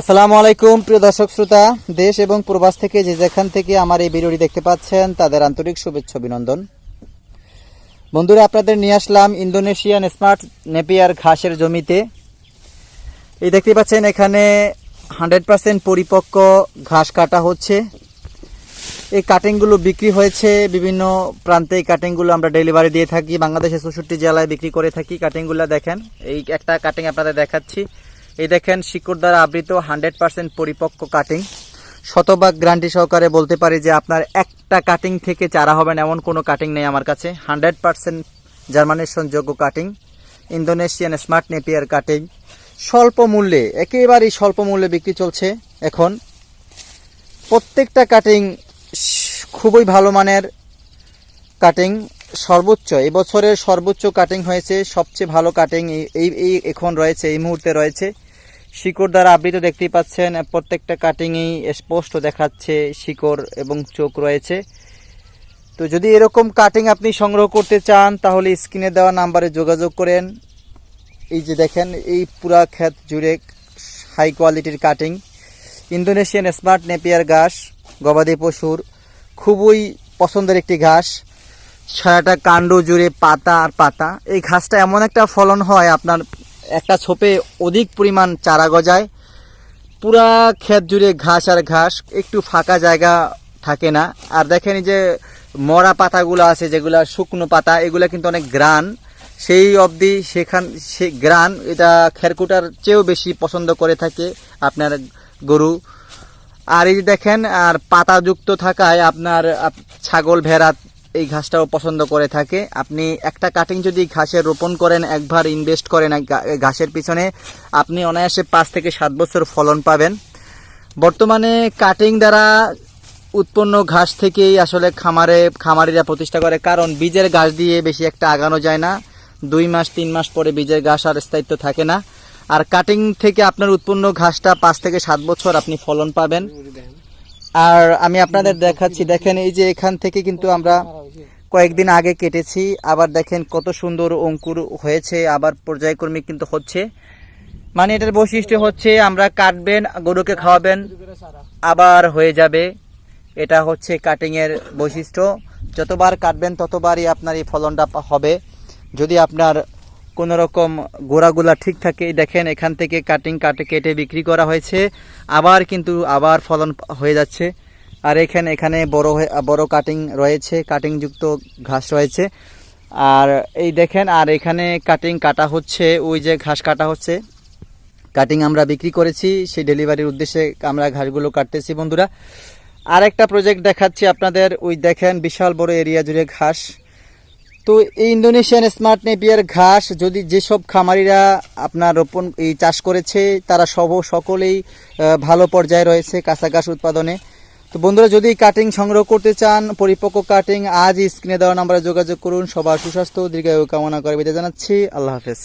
আসসালামু আলাইকুম, প্রিয় দর্শক শ্রোতা। দেশ এবং প্রবাস থেকে যে যেখান থেকে আমার এই ভিডিওটি দেখতে পাচ্ছেন, তাদের আন্তরিক শুভেচ্ছা, অভিনন্দন। বন্ধুরা, আপনাদের নিয়ে আসলাম ইন্দোনেশিয়ান স্মার্ট নেপিয়ার ঘাসের জমিতে। এই দেখতে পাচ্ছেন, এখানে হান্ড্রেড পার্সেন্ট পরিপক্ক ঘাস কাটা হচ্ছে। এই কাটিংগুলো বিক্রি হয়েছে, বিভিন্ন প্রান্তে এই কাটিংগুলো আমরা ডেলিভারি দিয়ে থাকি। বাংলাদেশের চৌষট্টি জেলায় বিক্রি করে থাকি কাটিংগুলো দেখেন। এই একটা কাটিং আপনাদের দেখাচ্ছি। এই দেখেন শিকড় দ্বারা আবৃত হান্ড্রেড পার্সেন্ট পরিপক্ক কাটিং শতভাগ গ্যারান্টি সহকারে বলতে পারি যে আপনার একটা কাটিং থেকে চারা হবেন এমন কোনো কাটিং নেই আমার কাছে। হান্ড্রেড পার্সেন্ট জার্মানেশন যোগ্য cutting Indonesian smart Napier cutting স্বল্প মূল্যে, একেবারেই স্বল্প মূল্যে বিক্রি চলছে এখন। প্রত্যেকটা কাটিং খুবই ভালো মানের কাটিং সর্বোচ্চ, এই বছরের সর্বোচ্চ কাটিং হয়েছে, সবচেয়ে ভালো কাটিং এই এই এখন রয়েছে, এই মুহূর্তে রয়েছে। শিকড় দ্বারা আবৃত দেখতেই পাচ্ছেন, প্রত্যেকটা কাটিংই স্পষ্ট দেখাচ্ছে, শিকড় এবং চোখ রয়েছে। তো যদি এরকম কাটিং আপনি সংগ্রহ করতে চান, তাহলে স্ক্রিনে দেওয়া নাম্বারে যোগাযোগ করেন। এই যে দেখেন, এই পুরা ক্ষেত জুড়ে হাই কোয়ালিটির কাটিং ইন্দোনেশিয়ান স্মার্ট নেপিয়ার ঘাস, গবাদি পশুর, খুবই পছন্দের একটি ঘাস। সারাটা কাণ্ড জুড়ে পাতা আর পাতা। এই ঘাসটা এমন একটা ফলন হয়, আপনার একটা ছোপে অধিক পরিমাণ চারা গজায়। পুরা ক্ষেত জুড়ে ঘাস আর ঘাস, একটু ফাঁকা জায়গা থাকে না। আর দেখেন যে মরা পাতাগুলো আছে, যেগুলো শুকনো পাতা, এগুলো কিন্তু অনেক গ্রান। সেই অবধি সেখান, সে গ্রান, এটা খেরকুটার চেয়েও বেশি পছন্দ করে থাকে আপনার গরু। আর এই দেখেন, আর পাতাযুক্ত থাকায় আপনার ছাগল, ভেড়া এই ঘাসটাও পছন্দ করে থাকে। আপনি একটা কাটিং যদি ঘাসে রোপণ করেন, একবার ইনভেস্ট করেন ঘাসের পিছনে, আপনি অনায়াসে পাঁচ থেকে সাত বছর ফলন পাবেন। বর্তমানে কাটিং দ্বারা উৎপন্ন ঘাস থেকেই আসলে খামারে, খামারিরা প্রতিষ্ঠা করে। কারণ বীজের ঘাস দিয়ে বেশি একটা আগানো যায় না। দুই মাস, তিন মাস পরে বীজের ঘাস আর স্থায়িত্ব থাকে না। আর কাটিং থেকে আপনার উৎপন্ন ঘাসটা পাঁচ থেকে সাত বছর আপনি ফলন পাবেন। আর আমি আপনাদের দেখাচ্ছি, দেখেন এই যে এখান থেকে কিন্তু আমরা কয়েকদিন আগে কেটেছি, আবার দেখেন কত সুন্দর অঙ্কুর হয়েছে, আবার পর্যায়ক্রমিক কিন্তু হচ্ছে। মানে এটার বৈশিষ্ট্য হচ্ছে আমরা কাটবেন, গরুকে খাওয়াবেন, আবার হয়ে যাবে। এটা হচ্ছে কাটিংয়ের বৈশিষ্ট্য। যতবার কাটবেন, ততবারই আপনার এই ফলনটা হবে। যদি আপনার কোন রকম গোড়াগুলা ঠিক থাকে, দেখেন এখান থেকে কাটিং কাটে, কেটে বিক্রি করা হয়েছে। আবার কিন্তু আবার ফলন হয়ে যাচ্ছে। আর এখানে এখানে বড় বড় কাটিং রয়েছে কাটিং যুক্ত ঘাস রয়েছে। আর এই দেখেন, আর এখানে কাটিং কাটা হচ্ছে, ওই যে ঘাস কাটা হচ্ছে। কাটিং আমরা বিক্রি করেছি, সেই ডেলিভারির উদ্দেশ্যে আমরা ঘাসগুলো কাটতেছি বন্ধুরা। আর একটা প্রজেক্ট দেখাচ্ছি আপনাদের, ওই দেখেন বিশাল বড় এরিয়া জুড়ে ঘাস। তো এই ইন্দোনেশিয়ান স্মার্ট নেপিয়ার ঘাস, যদি যেসব খামারিরা আপনার রোপণ, এই চাষ করেছে, তারা সব, সকলেই ভালো পর্যায়ে রয়েছে কাঁচা ঘাস উৎপাদনে। তো বন্ধুরা, যদি কাটিং সংগ্রহ করতে চান, পরিপক্ক কাটিং আজ স্ক্রিনে দেওয়া নাম্বারে যোগাযোগ করুন। সবার সুস্বাস্থ্য, দীর্ঘায়ু কামনা করে বিদায় জানাচ্ছি। আল্লাহ হাফেজ।